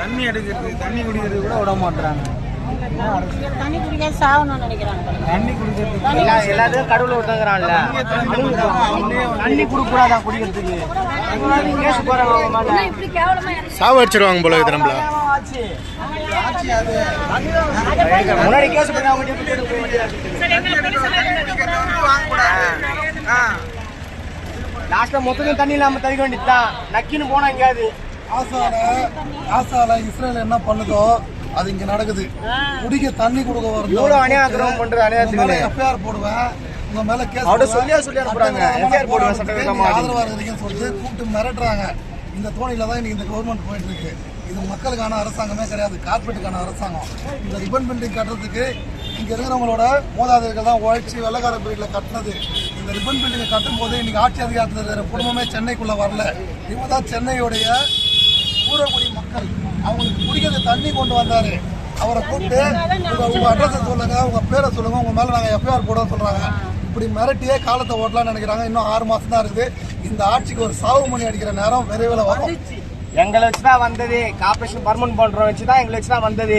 தண்ணி எடுக்கிறது தண்ணி குடிக்கிறது கூட விட மாட்டாங்க தண்ணி குடிக்க சாகணும்னு நினைக்கிறாங்க. தண்ணி குடிக்கிறது எல்லா எல்லாத்தையும் கடவுள் விட்டுங்கிறான்ல தண்ணி கொடுக்க கூடாதா குடிக்கிறதுக்கு? இருக்கு சாவடிச்சிருவாங்க போல இது நம்மள. ஆச்சு. முன்னாடி கேஸ் பண்ணி அவங்க லாஸ்ட்ல மொத்தத்தையும் தண்ணி இல்லாம தவிக்க வேண்டியதுதான். நக்கின்னு போனா எங்கேயாவது. ஆசால ஆசால இஸ்ரேல் என்ன பண்ணுதோ அது இங்க நடக்குது. குடிக்க தண்ணி கொடுக்க வருது எவ்வளவு அநியாயம் பண்றது அநியாயத்துக்கு எஃப்ஐஆர் போடுவேன். உங்க மேல கேஸ் போடுவேன். சொல்லியா சொல்லி அனுப்புறாங்க. FIR போடுவேன், சட்டவிரோதமா ஆதரவா இருக்கிறீங்கன்னு சொல்லிட்டு கூப்பிட்டு மிரட்டுறாங்க. இந்த தோணியில தான் இன்னைக்கு இந்த கவர்மெண்ட் போயிட்டு இருக்கு இது மக்களுக்கான அரசாங்கமே கிடையாது. கார்பரேட்டுக்கான அரசாங்கம். இந்த ரிப்பன் பில்டிங் கட்டுறதுக்கு இங்க இருக்கிறவங்களோட மூதாதையர்கள் தான் உழைச்சி வெள்ளக்கார பீரியட்ல கட்டினது. இந்த ரிப்பன் பில்டிங்கை கட்டும் போது இன்னைக்கு ஆட்சி அதிகாரத்தில் இருக்கிற குடும்பமே சென்னைக்குள்ள வரல. இவங்க தான் சென்னையுடைய ஊரகுடி மக்கள் அவங்களுக்கு குடிக்கிறது தண்ணி கொண்டு வந்தாரு. அவரை கூப்பிட்டு உங்க உங்க அட்ரஸ் சொல்லுங்க உங்க பேரை சொல்லுங்க உங்க மேல நாங்க எஃப்ஐஆர் போட சொல்றாங்க. இப்படி மிரட்டியே காலத்தை ஓட்டலாம்னு நினைக்கிறாங்க. இன்னும் ஆறு மாசம் தான் இருக்குது. இந்த ஆட்சிக்கு ஒரு சாவு மணி அடிக்கிற நேரம் விரைவில் வரும். எங்களை வச்சுதான் வந்தது. கார்பரேஷன் பர்மனன்ட் பண்றோம் வச்சுதான் எங்களை வச்சுதான் வந்தது.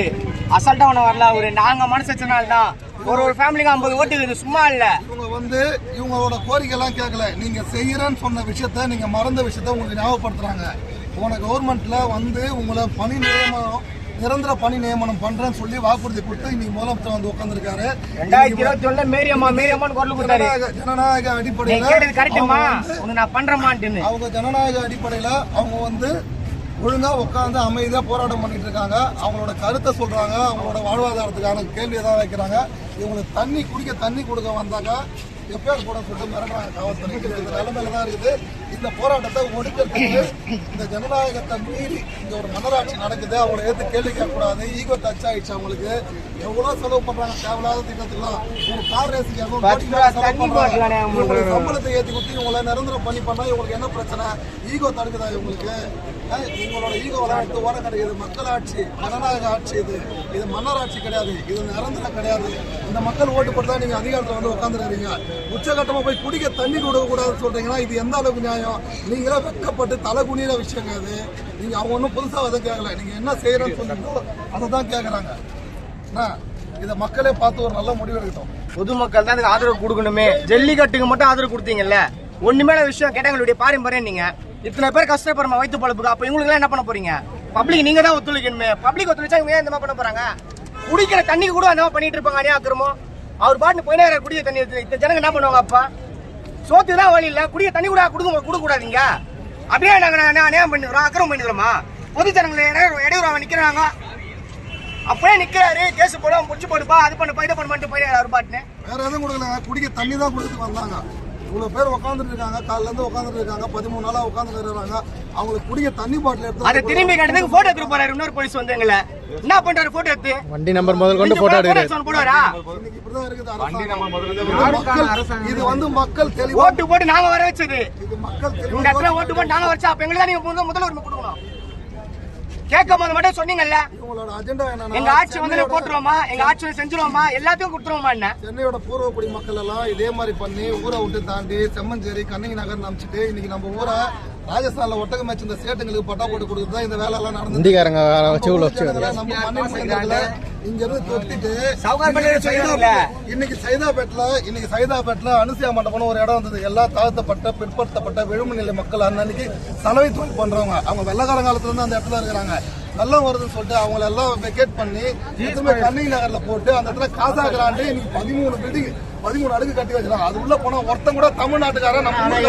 அசால்ட்டா ஒண்ணு வரல. ஒரு நாங்க மனசு வச்சனால தான். ஒரு ஒரு ஃபேமிலிக்கு ஐம்பது ஓட்டு இருக்குது. சும்மா இல்ல. இவங்க வந்து இவங்களோட கோரிக்கை எல்லாம் கேட்கல. நீங்க செய்யறேன்னு சொன்ன விஷயத்த நீங்க மறந்த விஷயத்த உங்களுக்கு ஞாபகப்படுத்துறாங்க. போன கவர்மெண்ட்ல வந்து உங்களை பணி நியமனம் நிரந்தர பணி நியமனம் பண்றேன்னு சொல்லி வாக்குறுதி கொடுத்து இன்னைக்கு முதலமைச்சர் வந்து உட்காந்துருக்காரு ரெண்டாயிரத்தி இருபத்தி ஒண்ணுல மேரியம்மா மேரியம்மான்னு குரல் கொடுத்தாரு. ஜனநாயக அடிப்படையில கரெக்டுமா அவங்க நான் ஜனநாயக அடிப்படையில் அவங்க வந்து ஒழுங்கா உட்காந்து அமைதியாக போராட்டம் பண்ணிட்டு இருக்காங்க. அவங்களோட கருத்தை சொல்றாங்க. அவங்களோட வாழ்வாதாரத்துக்கான கேள்வி ஏதாவது வைக்கிறாங்க. இவங்களுக்கு தண்ணி குடிக்க தண்ணி கொடுக்க வந்தாங்க எப்பயார் போட சொல்லிட்டு மிரட்டுறாங்க காவல்துறை. நிலைமையில தான் இருக்குது. இந்த போராட்டத்தை ஒடுக்கிறதுக்கு இந்த ஜனநாயகத்தை மீறி இங்க ஒரு மன்னராட்சி நடக்குது. அவங்கள ஏத்து கேள்வி கேட்கக்கூடாது. ஈகோ டச் ஆயிடுச்சு அவங்களுக்கு. எவ்வளவு செலவு பண்றாங்க? தேவையில்லாத திட்டத்துக்குலாம் ஒரு கார் இவங்களுக்கு சம்பளத்தை ஏத்தி கொடுத்து இவங்களை நிரந்தரம் பண்ணி பண்ணா இவங்களுக்கு என்ன பிரச்சனை? ஈகோ தடுக்குதா இவங்களுக்கு? அஹ் இவங்களோட ஈகோ எடுத்து ஓர கிடையாது மக்கள் ஆட்சி ஜனநாயக ஆட்சி இது. இது மன்னர் ஆட்சி கிடையாது. இது நிரந்தரம் கிடையாது. இந்த மக்கள் ஓட்டு போட்டு தான் நீங்க அதிகாரத்துல வந்து உட்காந்துருக்கீங்க உச்சகட்டமா போய் குடிக்க தண்ணி கொடுக்க கூடாதுன்னு சொல்றீங்கன்னா இது எந்த அளவுக்கு நியாயம்? நீங்களே வெட்கப்பட்டு தலை குனியிற விஷயங்க அது. நீங்க அவங்க ஒன்றும் புதுசாக எதுவும் கேட்கல நீங்க என்ன செய்யறேன்னு சொன்னீங்களோ அதை தான் கேட்கறாங்க என்ன இதை மக்களே பார்த்து ஒரு நல்ல முடிவு எடுக்கட்டும். பொதுமக்கள் தான் இதுக்கு ஆதரவு கொடுக்கணுமே. ஜல்லிக்கட்டுக்கு மட்டும் ஆதரவு கொடுத்தீங்கல்ல? ஒண்ணுமே விஷயம் கேட்டவங்களுடைய பாரம்பரியம் நீங்க. இத்தனை பேர் கஷ்டப்படுற வயிற்று பழப்புக்கு அப்ப இவங்களுக்கு என்ன பண்ண போறீங்க? பப்ளிக் நீங்க தான் ஒத்துழைக்கணுமே. பப்ளிக் ஒத்துழைச்சா இவங்க ஏன் இந்த மாதிரி பண்ண போறாங்க? குடிக்கிற தண்ணி கூட அந்த மாதிரி பண்ணிட்டு இருப்பாங்க அநியாக்கிரமோ அவர் பாட்டு போயினே இருக்காரு குடிக்கிற தண்ணி எடுத்து. இந்த ஜனங்க என்ன பண்ணுவாங்க அப்பா? சோத்து தான் வழி இல்லை. குடிய தண்ணி கூட கொடுக்க கொடுக்க கூடாதீங்க அப்படியே நாங்கள் அநியா- அநியாயம் பண்ணிக்கிறோம் அக்கிரம் பண்ணிக்கிறோமா? பொது ஜனங்களை இடையூறு இடையூறு அப்படியே நிக்கிறாரு. கேஸ் போட முடிச்சு போடுப்பா. அது பண்ணுப்பா இதை பண்ண பண்ணிட்டு போயிடாரு பாட்டுன்னு. வேற எதுவும் கொடுக்கல குடிக்க தண்ணி தான் கொடுத்துட்டு வந்தாங்க. இவ்வளவு பேர் உட்காந்துட்டு இருக்காங்க. காலைல இருந்து உட்காந்துட்டு இருக்காங்க. பதிமூணு நாளா உட்காந்துட்டு இருக்காங்க அவங்களுக்கு குடிக்க தண்ணி பாட்டில் எடுத்து அதை திரும்பி கேட்டதுக்கு போட்டோ எடுத்து போறாரு. இன்னொரு போலீஸ் வந்து எங்களை என்ன பண்றாரு போட்டோ எடுத்து? வண்டி நம்பர் முதல் கொண்டு போட்டோ எடுக்கிறாரு. எடுத்து போடுவாரா இன்னைக்கு இப்படிதான் இருக்குது அரசாங்கம். இது வந்து மக்கள் தெளிவா ஓட்டு போட்டு நாங்க வர வச்சது. இது மக்கள் இந்த இடத்துல ஓட்டு போட்டு நாங்க வச்சா அப்ப எங்களுக்கு தான் நீங்க முதல் முதல்ல உரிமை கொடுக்கணும். கேட்கும் போது மட்டும் சொன்னீங்கல்ல? எங்க ஆட்சி வந்து போட்டுருவோமா? எங்க ஆட்சி வந்து செஞ்சிருவோமா? எல்லாத்தையும் கொடுத்துருவோமா என்ன? சென்னையோட பூர்வக்குடி மக்கள் எல்லாம் இதே மாதிரி பண்ணி ஊரை விட்டு தாண்டி செம்மஞ்சேரி கண்ணகி நகர் அமைச்சிட்டு இன்னைக்கு நம்ம ஊரை ராஜஸ்தான்ல ஒட்டகம் மேய்ச்சி இந்த சேட்டுங்களுக்கு பட்டா போட்டு கொடுத்து தான் இந்த வேலை எல்லாம் நடந்து இந்திக்காரங்க வச்சு உள்ள வச்சு நம்ம மண்ணின் மைந்தர்களை இங்க இருந்து தொத்திட்டு இன்னைக்கு சைதாப்பேட்டில் இன்னைக்கு சைதாப்பேட்டில் அனுசியா மண்டபம்னு ஒரு இடம் வந்தது. எல்லா தாழ்த்தப்பட்ட பிற்படுத்தப்பட்ட விழும நிலை மக்கள் அன்னன்னைக்கு சலவை தொழில் பண்றவங்க. அவங்க வெள்ளக்கார காலத்துல இருந்து அந்த இடத்துல இருக்கிறாங்க. வெள்ளம் வருதுன்னு சொல்லிட்டு அவங்கள எல்லாம் வெக்கேட் பண்ணி எதுவுமே கண்ணகி நகர்ல போட்டு அந்த இடத்துல காசா கிராண்டு இன்னைக்கு பதிமூணு பில்டிங் பதிமூணு அடுக்கு கட்டி வச்சிருக்காங்க. அது உள்ள போனா ஒருத்தன் கூட தமிழ்நாட்டுக்காரன் நம்ம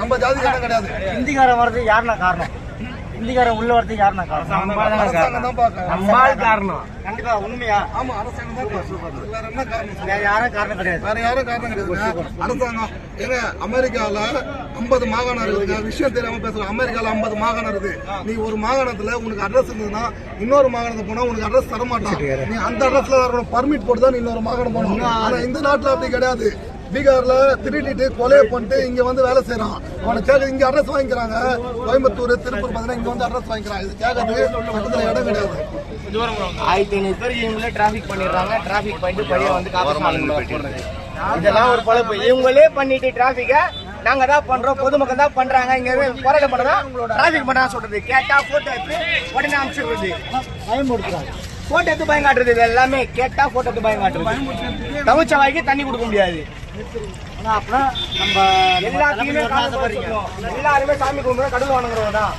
நம்ம ஜாதிக்காரன் கிடையாது. இந்திக்காரன் வர்றதுக்கு யாருன்னா காரணம்? இந்திக்காரன் உள்ள வரதுக்கு யாருன்னா காரணம்? காரணம். கண்டிப்பா உண்மையா? ஆமா அரசாங்கம் தான் யாரும் காரணம் கிடையாது. வேற யாரும் காரணம் கிடையாதுங்க அரசாங்கம் ஏங்க அமெரிக்கால 50 மாகாணம் இருக்குதுங்க விஷயம் தெரியாம பேசுறோம் அமெரிக்கால 50 மாகாணம் இருக்குது நீ ஒரு மாகாணத்துல உனக்கு அட்ரஸ் இருந்ததுன்னா இன்னொரு மாகாணத்துக்கு போனா உனக்கு அட்ரஸ் தர மாட்டான் நீ அந்த அட்ரஸ்ல பர்மிட் போட்டு தான் இன்னொரு மாகாணம் போகணும். ஆனா இந்த நாட்டுல அப்படி கிடையாது. பீகார்ல திருடிட்டு கொலை பண்ணிட்டு இங்க வந்து வேலை செய்யறான் அவனை கேட்க இங்க அட்ரஸ் வாங்கிக்கிறாங்க. கோயம்புத்தூர் திருப்பூர் பார்த்தீங்கன்னா இங்க வந்து அட்ரஸ் வாங்கிக்கிறான். இது கேட்கறது பக்கத்துல இடம் கிடையாது. ஆயிரத்தி ஐநூறு பேருக்கு இவங்களே டிராபிக் பண்ணிடுறாங்க. டிராபிக் பண்ணிட்டு பழைய வந்து காப்பி இதெல்லாம் ஒரு பழப்பு. இவங்களே பண்ணிட்டு டிராபிக்க நாங்க தான் பண்றோம். பொதுமக்கள் தான் பண்றாங்க. இங்க போராட்டம் பண்றதா டிராபிக் பண்ணா சொல்றது. கேட்டா போட்டோ எடுத்து உடனே அனுப்பிச்சிடுறது பயன்படுத்துறாங்க போட்டோ எடுத்து பயம் காட்டுறது இது எல்லாமே. கேட்டா போட்டோ எடுத்து பயம் காட்டுறது. தவிச்ச வாய்க்கு தண்ணி கொடுக்க முடியாது. அப்புறம் நம்ம எல்லாத்தையுமே. எல்லாருமே சாமி கும்பிடுறோம். கடவுள் வணங்குறவங்க தான்.